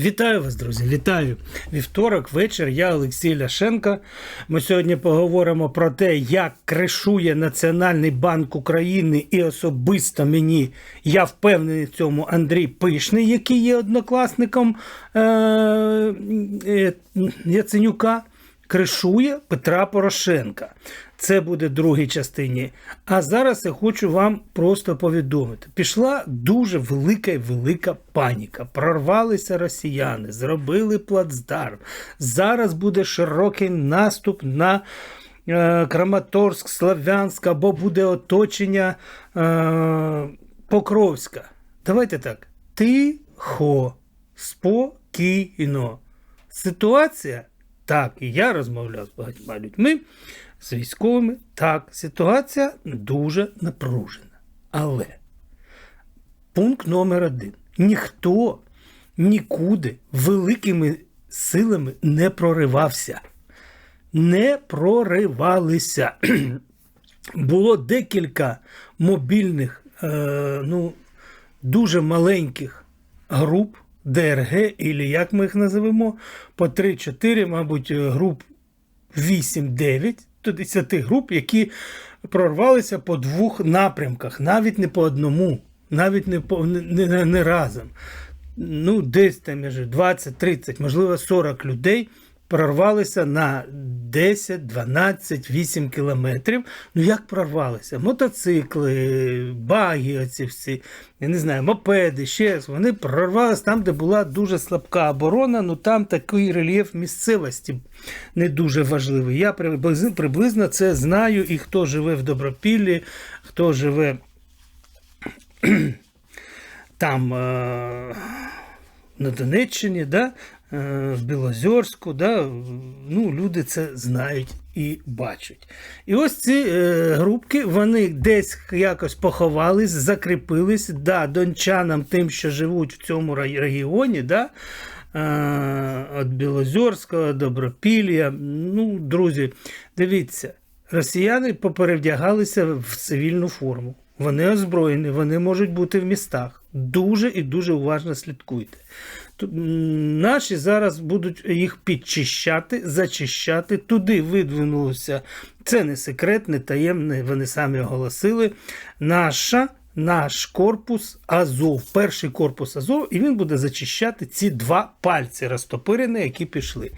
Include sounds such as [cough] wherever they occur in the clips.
Вітаю вас, друзі! Вітаю! Вівторок, вечір. Я Олексій Ляшенко. Ми сьогодні поговоримо про те, як кришує Національний банк України і особисто мені, я впевнений в цьому Андрій Пишний, який є однокласником е- е- Яценюка. Кришує Петра Порошенка. Це буде в другій частині. А зараз я хочу вам просто повідомити: пішла дуже велика і велика паніка. Прорвалися росіяни, зробили плацдарм. Зараз буде широкий наступ на е, Краматорськ, Славянськ або буде оточення е, Покровська. Давайте так. Тихо, спокійно. Ситуація. Так, і я розмовляв з багатьма людьми, з військовими. Так, ситуація дуже напружена. Але пункт номер один: ніхто нікуди великими силами не проривався. Не проривалися. [clears throat] Було декілька мобільних, е, ну, дуже маленьких груп. ДРГ, і як ми їх називемо, по 3-4, мабуть, груп 8-9 до 10 груп, які прорвалися по двох напрямках, навіть не по одному, навіть не по, не, не, не разом. Ну, десь там між 20-30, можливо, 40 людей прорвалися на 10, 12, 8 кілометрів. Ну як прорвалися? Мотоцикли, баги, оці всі, я не знаю, мопеди, ще вони прорвалися там, де була дуже слабка оборона. Ну там такий рельєф місцевості не дуже важливий. Я приблизно, це знаю. І хто живе в Добропіллі, хто живе [clears throat] там. Е на Донеччині, да, в Білозерську, да, ну, люди це знають і бачать. І ось ці е, групки вони десь якось поховались, закріпились да, дончанам, тим, що живуть в цьому регіоні. да, е, Білозерського, Добропілля. Ну, друзі, дивіться, росіяни поперевдягалися в цивільну форму. Вони озброєні, вони можуть бути в містах. Дуже і дуже уважно слідкуйте. Наші зараз будуть їх підчищати, зачищати. Туди видвинулося. Це не секрет, не таємне, вони самі оголосили. Наша, Наш корпус Азов, перший корпус Азов, і він буде зачищати ці два пальці розтопирені, які пішли.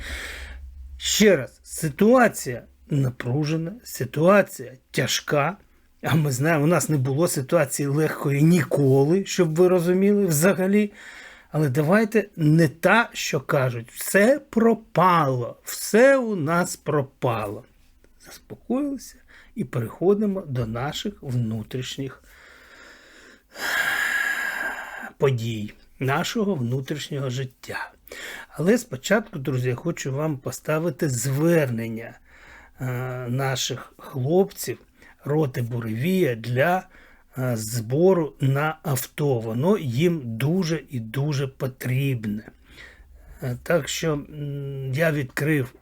Ще раз, ситуація напружена, ситуація тяжка. А ми знаємо, у нас не було ситуації легкої ніколи, щоб ви розуміли взагалі. Але давайте не та, що кажуть, все пропало, все у нас пропало. Заспокоїлися і переходимо до наших внутрішніх подій, нашого внутрішнього життя. Але спочатку, друзі, я хочу вам поставити звернення е, наших хлопців роти Буревія для збору на авто. Воно їм дуже і дуже потрібне. Е, так що я відкрив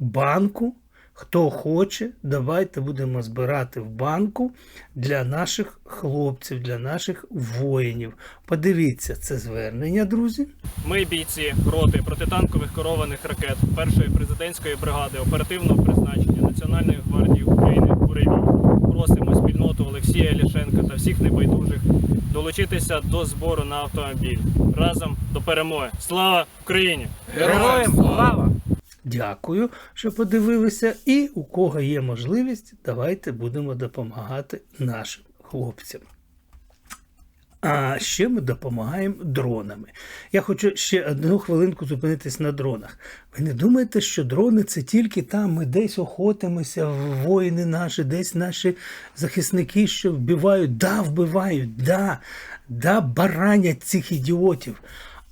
банку. Хто хоче, давайте будемо збирати в банку для наших хлопців, для наших воїнів. Подивіться це звернення, друзі. Ми бійці роти протитанкових керованих ракет першої президентської бригади оперативного призначення Національної гвардії України Олексія Лішенка та всіх небайдужих долучитися до збору на автомобіль разом до перемоги. Слава Україні! Героям слава! Дякую, що подивилися. І у кого є можливість, давайте будемо допомагати нашим хлопцям. А ще ми допомагаємо дронами. Я хочу ще одну хвилинку зупинитись на дронах. Ви не думаєте, що дрони це тільки там, ми десь охотимося, воїни наші, десь наші захисники, що вбивають, да, вбивають, да, да, баранять цих ідіотів.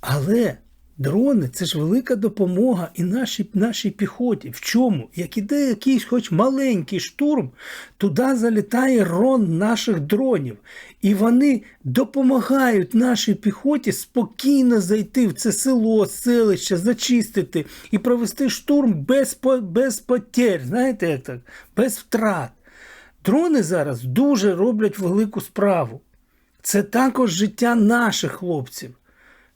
Але Дрони це ж велика допомога і нашій нашій піхоті. В чому? Як іде якийсь хоч маленький штурм, туди залітає рон наших дронів. І вони допомагають нашій піхоті спокійно зайти в це село, селище, зачистити і провести штурм без без потерь. Знаєте, як так? Без втрат. Дрони зараз дуже роблять велику справу. Це також життя наших хлопців.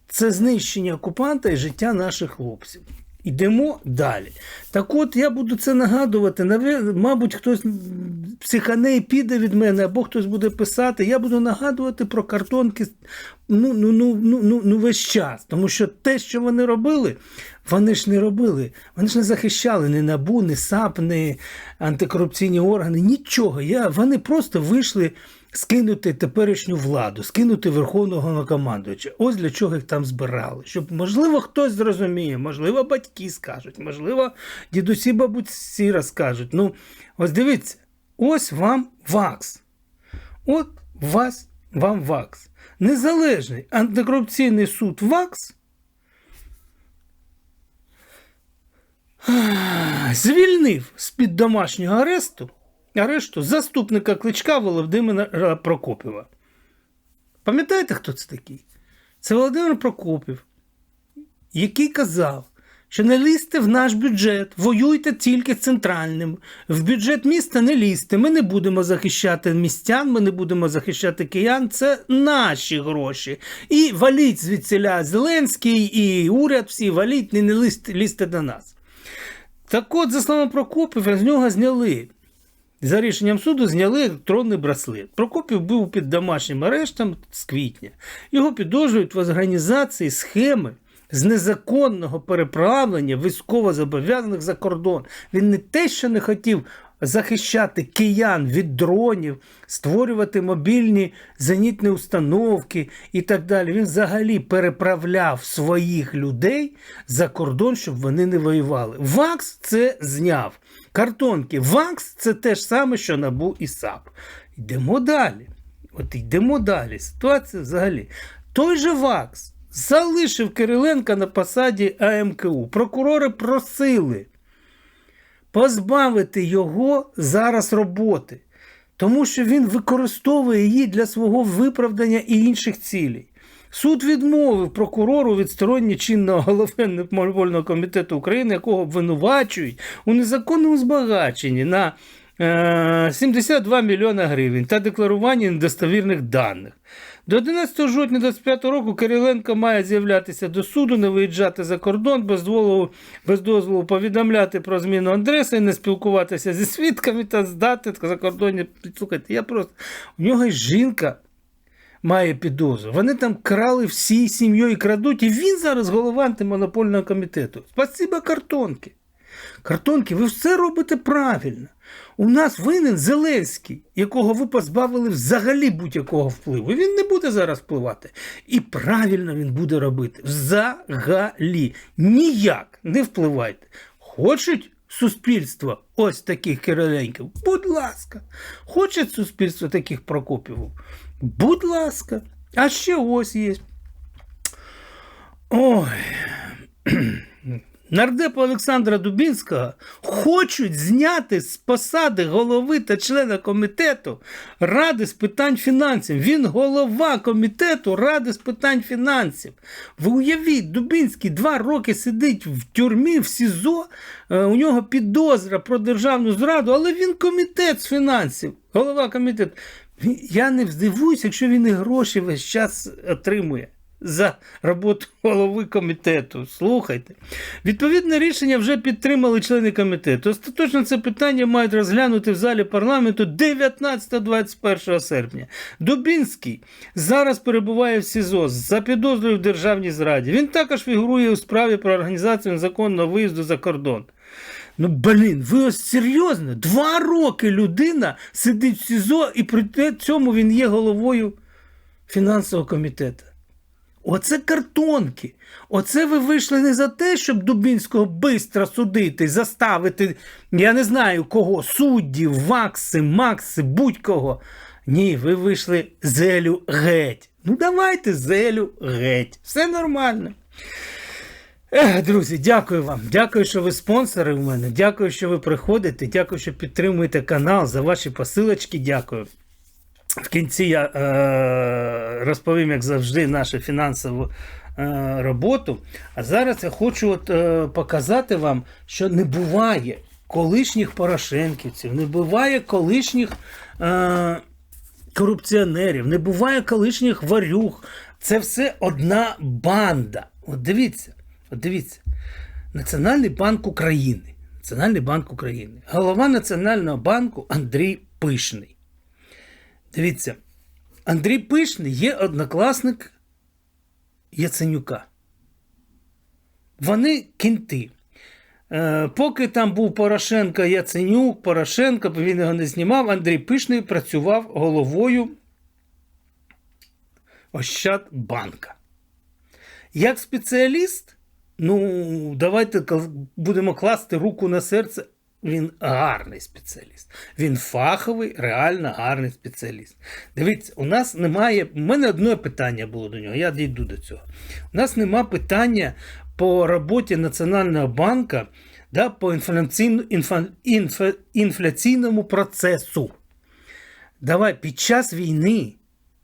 Це знищення окупанта і життя наших хлопців. Йдемо далі. Так от я буду це нагадувати. Мабуть, хтось психане і піде від мене, або хтось буде писати. Я буду нагадувати про картонки ну, ну, ну, ну, ну, ну весь час. Тому що те, що вони робили, вони ж не робили. Вони ж не захищали ні НАБУ, ні САП, ні антикорупційні органи, нічого. Я, вони просто вийшли скинути теперішню владу, скинути верховного Головнокомандуюча. Ось для чого їх там збирали. Щоб, можливо, хтось зрозуміє, можливо, батьки скажуть, можливо, дідусі, бабусі розкажуть. Ну, ось дивіться, ось вам ВАКС. От вас, вам ВАКС. Незалежний антикорупційний суд ВАКС звільнив з-під домашнього аресту, арешту заступника кличка Володимира Прокопєва. Пам'ятаєте, хто це такий? Це Володимир Прокопів, який казав, що не лізьте в наш бюджет, воюйте тільки центральним. В бюджет міста не лізьте. Ми не будемо захищати містян, ми не будемо захищати киян. Це наші гроші. І валіть звідсіля Зеленський і уряд всі валіть, не лізьте, лізьте до нас. Так от, за словами Прокопів, з нього зняли. За рішенням суду зняли електронний браслет. Прокопів був під домашнім арештом з квітня. Його підозрюють в організації схеми з незаконного переправлення військовозобов'язаних за кордон. Він не те, що не хотів захищати киян від дронів, створювати мобільні зенітні установки і так далі. Він взагалі переправляв своїх людей за кордон, щоб вони не воювали. ВАКС це зняв. Картонки. ВАКС це те ж саме, що НАБУ і САП. Йдемо далі. От йдемо далі. Ситуація взагалі. Той же ВАКС залишив Кириленка на посаді АМКУ. Прокурори просили позбавити його зараз роботи, тому що він використовує її для свого виправдання і інших цілей. Суд відмовив прокурору відсторонні чинного голови Монопольного комітету України, якого обвинувачують у незаконному збагаченні на е, 72 мільйона гривень та декларуванні недостовірних даних. До 11 жовтня 2025 року Кириленко має з'являтися до суду, не виїжджати за кордон, без дозволу, без дозволу повідомляти про зміну адреси, не спілкуватися зі свідками та здати закордонні. Слухайте, я просто. У нього є жінка має підозру. Вони там крали всі сім'єю крадуть, і він зараз голова антимонопольного комітету. Спасибо картонки. Картонки, ви все робите правильно. У нас винен Зеленський, якого ви позбавили взагалі будь-якого впливу. Він не буде зараз впливати. І правильно він буде робити. Взагалі. Ніяк не впливайте. Хочуть суспільство ось таких Кириленків? Будь ласка. Хоче суспільство таких Прокопівів? Будь ласка. А ще ось є. Ой. Нардепа Олександра Дубінського хочуть зняти з посади голови та члена комітету Ради з питань фінансів. Він голова комітету Ради з питань фінансів. Ви уявіть, Дубінський два роки сидить в тюрмі в СІЗО. е, У нього підозра про державну зраду, але він комітет з фінансів, голова комітету. Я не здивуюся, якщо він і гроші весь час отримує за роботу голови комітету. Слухайте. Відповідне рішення вже підтримали члени комітету. Остаточно це питання мають розглянути в залі парламенту 19-21 серпня. Дубінський зараз перебуває в СІЗО за підозрою в державній зраді. Він також фігурує у справі про організацію незаконного виїзду за кордон. Ну, блін, ви ось серйозно? Два роки людина сидить в СІЗО, і при цьому він є головою фінансового комітету. Оце картонки. Оце ви вийшли не за те, щоб Дубінського бистро судити, заставити, я не знаю кого, суддів, вакси, макси, будь-кого. Ні, ви вийшли зелю геть. Ну давайте зелю геть. Все нормально. Ех, друзі, дякую вам. Дякую, що ви спонсори у мене. Дякую, що ви приходите. Дякую, що підтримуєте канал за ваші посилочки. Дякую. В кінці я е, розповім, як завжди, нашу фінансову е, роботу. А зараз я хочу от, е, показати вам, що не буває колишніх порошенківців, не буває колишніх е, корупціонерів, не буває колишніх варюг. Це все одна банда. От дивіться, от дивіться. Національний банк України. Національний банк України. Голова Національного банку Андрій Пишний. Дивіться, Андрій Пишний є однокласник Яценюка. Вони кінти. Е, поки там був Порошенко Яценюк, Порошенко, він його не знімав, Андрій Пишний працював головою Ощадбанка. Як спеціаліст, ну, давайте будемо класти руку на серце. Він гарний спеціаліст. Він фаховий, реально гарний спеціаліст. Дивіться, у нас немає. У мене одне питання було до нього, я дійду до цього. У нас немає питання по роботі Національного банку да, по інфляційну, інфа, інфа, інфляційному процесу. Давай під час війни,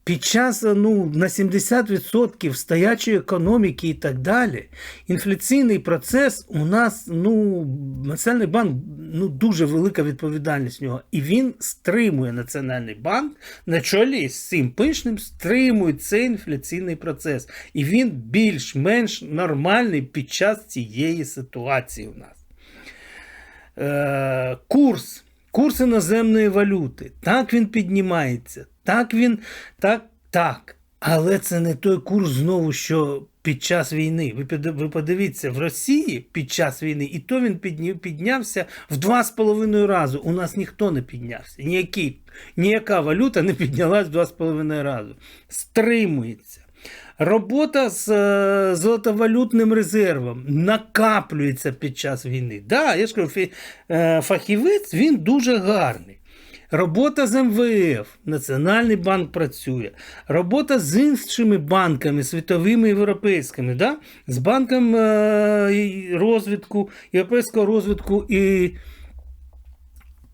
під час ну, на 70% стоячої економіки і так далі, інфляційний процес у нас, ну, Національний банк, ну, дуже велика відповідальність в нього. І він стримує Національний банк на чолі з цим пишним, стримує цей інфляційний процес. І він більш-менш нормальний під час цієї ситуації у нас е, курс, курс іноземної валюти. Так він піднімається, так він, так, так. Але це не той курс знову, що під час війни. Ви, подивіться, в Росії під час війни, і то він піднявся в два з половиною рази. У нас ніхто не піднявся. Ніякий, ніяка валюта не піднялась в два з половиною рази. Стримується. Робота з е, золотовалютним резервом накаплюється під час війни. Да, я ж кажу, фі- е, фахівець він дуже гарний. Робота з МВФ, Національний банк працює. Робота з іншими банками, світовими європейськими, да? з банком е, розвитку, європейського розвитку і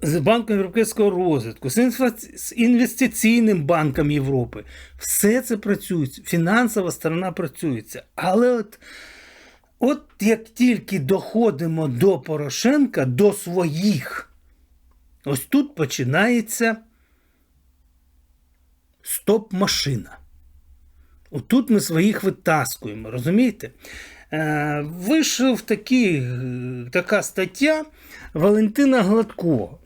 з Банком Європейського розвитку, з, інвестиційним банком Європи. Все це працює, фінансова сторона працюється. Але от, от як тільки доходимо до Порошенка, до своїх, ось тут починається стоп-машина. Отут ми своїх витаскуємо, розумієте? Е, вийшов такий, е, така стаття Валентина Гладкого.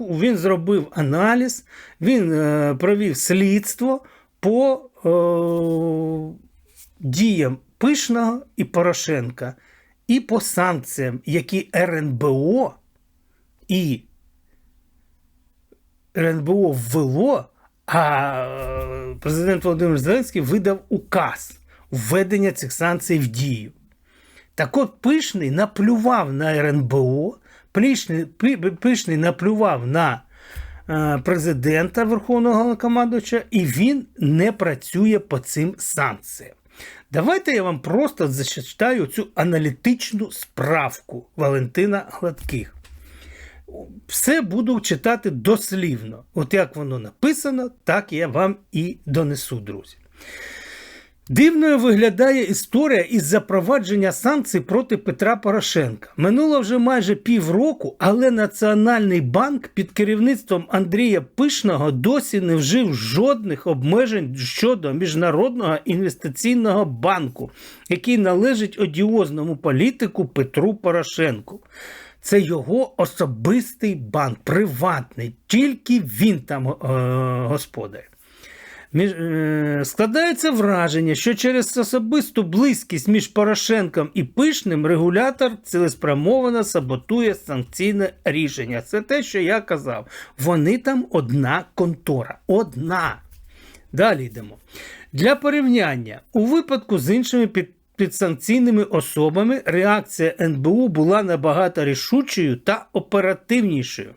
Він зробив аналіз, він е, провів слідство по е, діям Пишного і Порошенка, і по санкціям, які РНБО і РНБО ввело, а е, президент Володимир Зеленський видав указ введення цих санкцій в дію. Так от Пишний наплював на РНБО, Пишний, Пишний наплював на е, президента Верховного Головнокомандувача, і він не працює по цим санкціям. Давайте я вам просто зачитаю цю аналітичну справку Валентина Гладких. Все буду читати дослівно. От як воно написано, так я вам і донесу, друзі. Дивною виглядає історія із запровадження санкцій проти Петра Порошенка. Минуло вже майже півроку, але Національний банк під керівництвом Андрія Пишного досі не вжив жодних обмежень щодо Міжнародного інвестиційного банку, який належить одіозному політику Петру Порошенку. Це його особистий банк, приватний, тільки він там е, господар. Між, е, складається враження, що через особисту близькість між Порошенком і Пишним регулятор цілеспрямовано саботує санкційне рішення. Це те, що я казав. Вони там одна контора. Одна. Далі йдемо. Для порівняння, у випадку з іншими під, підсанкційними особами реакція НБУ була набагато рішучою та оперативнішою.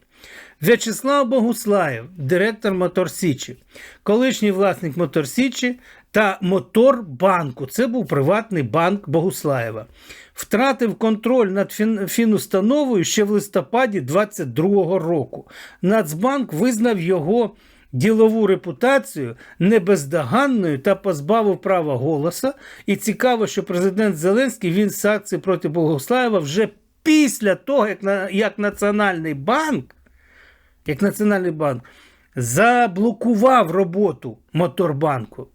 В'ячеслав Богуслаєв, директор Мотор Січі, колишній власник Мотор Січі та Моторбанку. Це був приватний банк Богуслаєва. Втратив контроль над фінустановою ще в листопаді 22-го року. Нацбанк визнав його ділову репутацію небездоганною та позбавив права голоса. І цікаво, що президент Зеленський він санкції проти Богуслаєва вже після того, як, на, як Національний банк як Національний банк заблокував роботу Моторбанку.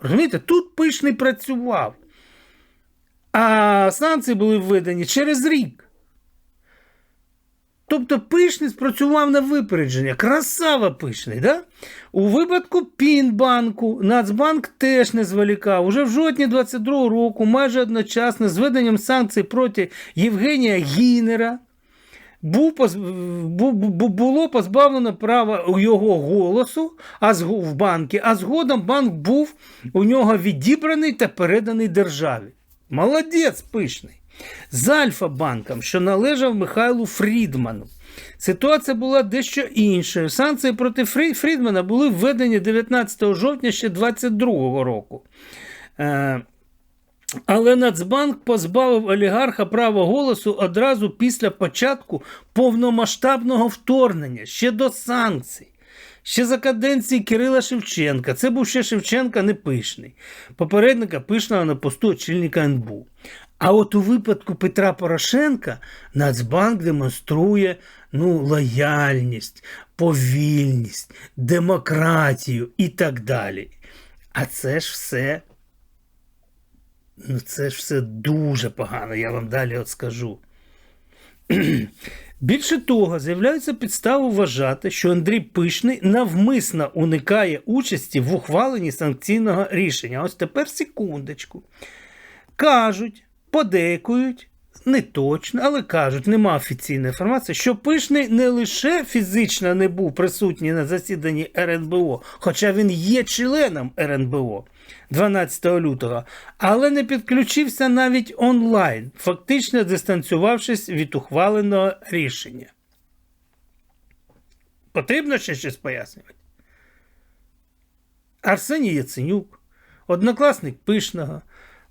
Розумієте, тут пишний працював. А санкції були введені через рік. Тобто пишний спрацював на випередження. Красава пишний. Да? У випадку Пінбанку Нацбанк теж не зволікав. Уже в жовтні 22 року, майже одночасно з введенням санкцій проти Євгенія Гінера, був, було позбавлено права його голосу в банки, а згодом банк був у нього відібраний та переданий державі. Молодець пишний. З Альфа-банком, що належав Михайлу Фрідману. Ситуація була дещо іншою. Санкції проти Фрідмана були введені 19 жовтня ще 22 року. Е, але Нацбанк позбавив олігарха права голосу одразу після початку повномасштабного вторгнення, ще до санкцій. Ще за каденції Кирила Шевченка. Це був ще Шевченка не пишний, попередника пишного на посту очільника НБУ. А от у випадку Петра Порошенка Нацбанк демонструє ну, лояльність, повільність, демократію і так далі. А це ж все Ну, це ж все дуже погано, я вам далі от скажу. [clears throat] Більше того, з'являються підстави вважати, що Андрій Пишний навмисно уникає участі в ухваленні санкційного рішення. Ось тепер секундочку. Кажуть, подейкують, не точно, але кажуть, нема офіційної інформації, що Пишний не лише фізично не був присутній на засіданні РНБО, хоча він є членом РНБО 12 лютого, але не підключився навіть онлайн, фактично дистанціювавшись від ухваленого рішення. Потрібно ще щось пояснювати? Арсеній Яценюк, однокласник Пишного.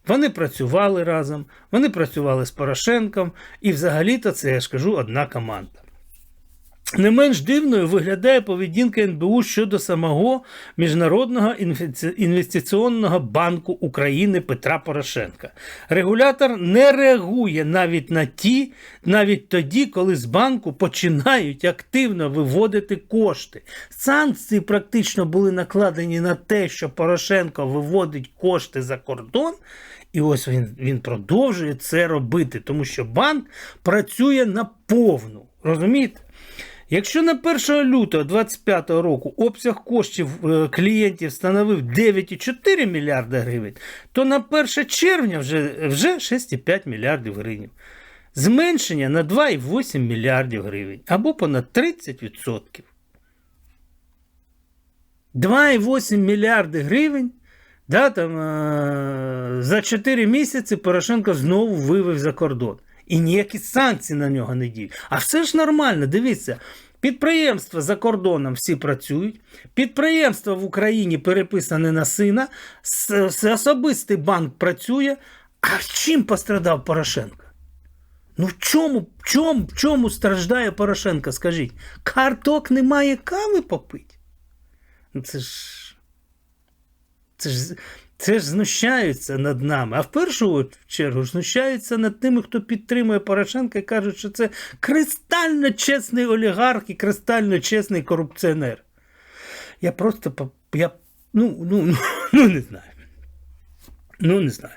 Вони працювали разом, вони працювали з Порошенком, і взагалі-то це я ж кажу одна команда. Не менш дивною виглядає поведінка НБУ щодо самого Міжнародного інвестиційного банку України Петра Порошенка. Регулятор не реагує навіть на ті, навіть тоді, коли з банку починають активно виводити кошти. Санкції практично були накладені на те, що Порошенко виводить кошти за кордон. І ось він, він продовжує це робити, тому що банк працює на повну. Розумієте? Якщо на 1 лютого 2025 року обсяг коштів е, клієнтів становив 9,4 мільярда гривень, то на 1 червня вже, вже 6,5 мільярдів гривень. Зменшення на 2,8 мільярдів гривень або понад 30%. 2,8 мільярди гривень да, там, е- за 4 місяці Порошенко знову вивів за кордон. І ніякі санкції на нього не діють. А все ж нормально, дивіться. Підприємства за кордоном всі працюють, підприємства в Україні переписане на сина, особистий банк працює. А чим пострадав Порошенко? Ну в чому, в чому, в чому страждає Порошенко, скажіть? Карток немає кави попити? Ну це ж. Це ж, це ж знущаються над нами. А в першу чергу знущаються над тими, хто підтримує Порошенка і кажуть, що це кристально чесний олігарх і кристально чесний корупціонер. Я просто я, ну, ну, ну, ну не знаю. Ну, не знаю.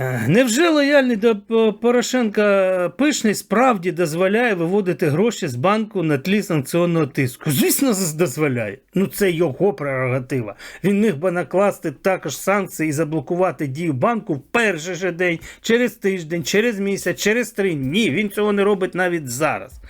Е, Невже лояльний до Порошенка Пишний справді дозволяє виводити гроші з банку на тлі санкціонного тиску? Звісно, дозволяє. Ну це його прерогатива. Він міг би накласти також санкції і заблокувати дію банку в перший же день, через тиждень, через місяць, через три. Ні, він цього не робить навіть зараз.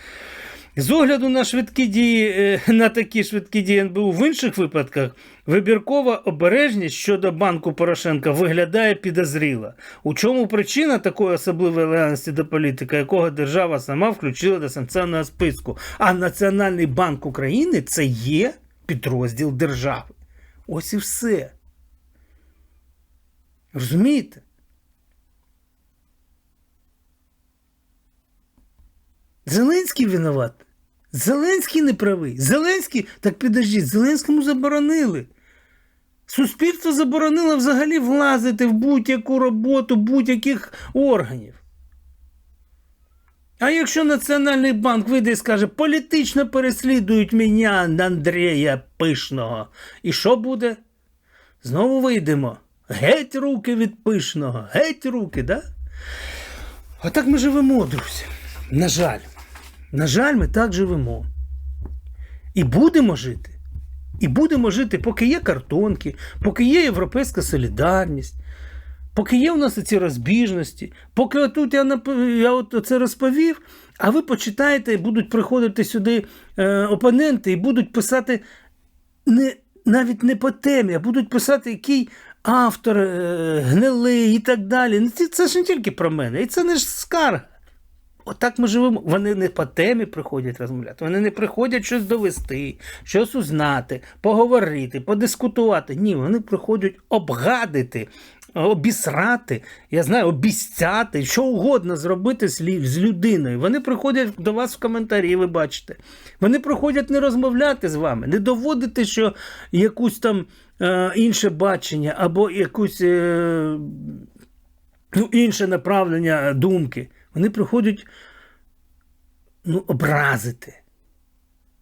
З огляду на швидкі дії, е, на такі швидкі дії НБУ в інших випадках, вибіркова обережність щодо банку Порошенка виглядає підозріло. У чому причина такої особливої лояльності до політика, якого держава сама включила до санкціонного списку? А Національний банк України це є підрозділ держави. Ось і все. Розумієте? Зеленський винуват. Зеленський не правий. Зеленський, так підождіть, Зеленському заборонили. Суспільство заборонило взагалі влазити в будь-яку роботу будь-яких органів. А якщо Національний банк вийде і скаже, політично переслідують мене Андрія Пишного, і що буде? Знову вийдемо. Геть руки від пишного, геть руки, да? Отак ми живемо, друзі. На жаль. На жаль, ми так живемо. І будемо жити. І будемо жити, поки є картонки, поки є європейська солідарність, поки є у нас ці розбіжності, поки отут я, я от це розповів, а ви почитаєте, будуть приходити сюди е, опоненти і будуть писати не, навіть не по темі, а будуть писати, який автор е, гнилий і так далі. Ну, це ж не тільки про мене, і це не ж скарга. Отак ми живемо. Вони не по темі приходять розмовляти. Вони не приходять щось довести, щось узнати, поговорити, подискутувати. Ні, вони приходять обгадити, обісрати, я знаю, обіцяти, що угодно зробити з людиною. Вони приходять до вас в коментарі, ви бачите. Вони приходять не розмовляти з вами, не доводити, що якусь там е, інше бачення або якусь. Е, ну, інше направлення думки. Вони приходять ну, образити.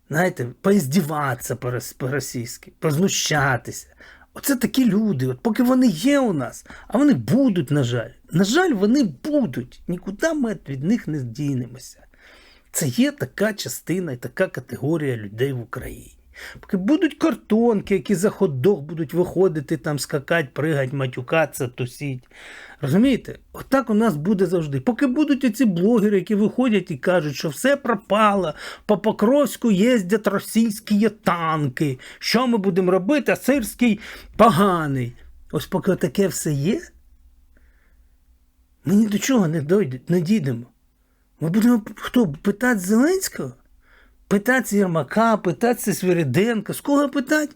Знаєте, поіздіватися по-рос- по-російськи, познущатися. Оце такі люди. От поки вони є у нас, а вони будуть, на жаль. На жаль, вони будуть. Нікуди ми від них не дінемося. Це є така частина і така категорія людей в Україні. Поки будуть картонки, які за ходок будуть виходити, там скакати, пригати, матюкатися, тусіть. Розумієте? Отак у нас буде завжди. Поки будуть оці блогери, які виходять і кажуть, що все пропало, по Покровську їздять російські танки. Що ми будемо робити? А сирський поганий. Ось поки таке все є, ми ні до чого не, дойде, не дійдемо. Ми будемо хто питати Зеленського? Питати Єрмака, питати Свириденка. З кого питати?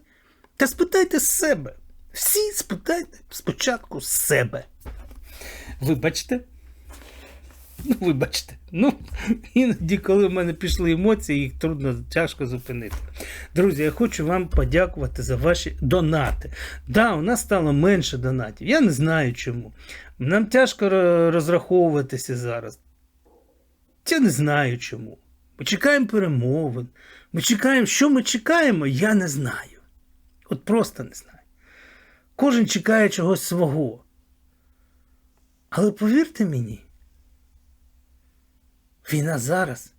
Та спитайте з себе. Всі спитайте спочатку з себе. Вибачте. Ну, вибачте. Ну, іноді, коли в мене пішли емоції, їх трудно тяжко зупинити. Друзі, я хочу вам подякувати за ваші донати. Да, у нас стало менше донатів. Я не знаю чому. Нам тяжко розраховуватися зараз. Я не знаю чому. Ми чекаємо перемовин. Ми чекаємо, що ми чекаємо, я не знаю. От просто не знаю. Кожен чекає чогось свого. Але повірте мені, війна зараз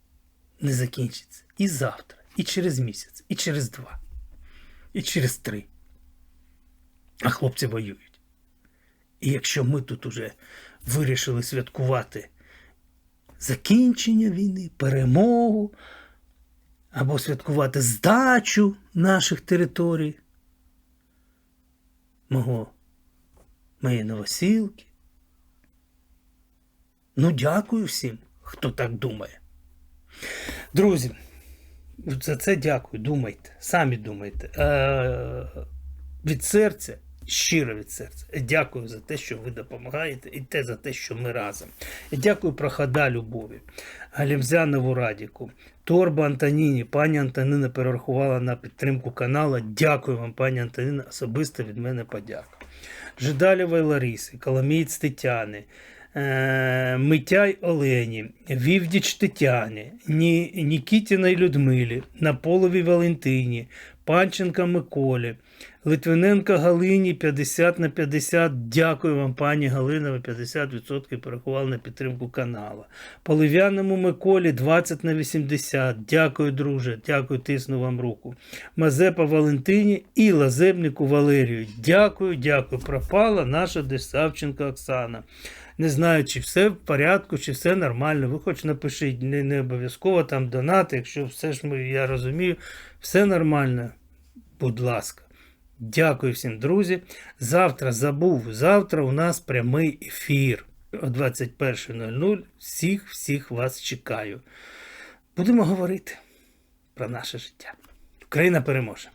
не закінчиться і завтра, і через місяць, і через два, і через три. А хлопці воюють. І якщо ми тут уже вирішили святкувати закінчення війни, перемогу, або святкувати здачу наших територій, мого, моєї новосілки. Ну, дякую всім, хто так думає. Друзі, за це дякую. Думайте, самі думайте. Е, від серця, щиро від серця. Дякую за те, що ви допомагаєте, і те за те, що ми разом. Дякую прохода Любові, Галімзянову Радіку, Торбу Антоніні. Пані Антонина перерахувала на підтримку каналу. Дякую вам, пані Антоніна, особисто від мене подяка. Жидалєвої Лариси, Коломієць Тетяни, е, Митяй Олені, Вівдіч Тетяні, Ні, Нікітіної Людмилі, Наполові Валентині, Панченка Миколі, Литвиненко Галині 50 на 50. Дякую вам, пані Галина, ви 50% порахували на підтримку каналу. Полив'яному Миколі 20 на 80. Дякую, друже. Дякую, тисну вам руку. Мазепа Валентині і Лазебнику Валерію. Дякую, дякую. Пропала наша десь Савченко Оксана. Не знаю, чи все в порядку, чи все нормально. Ви хоч напишіть, не, не обов'язково там донати, якщо все ж ми, я розумію, все нормально. Будь ласка. Дякую всім, друзі. Завтра забув. Завтра у нас прямий ефір о 21.00. Всіх, всіх вас чекаю. Будемо говорити про наше життя. Україна переможе.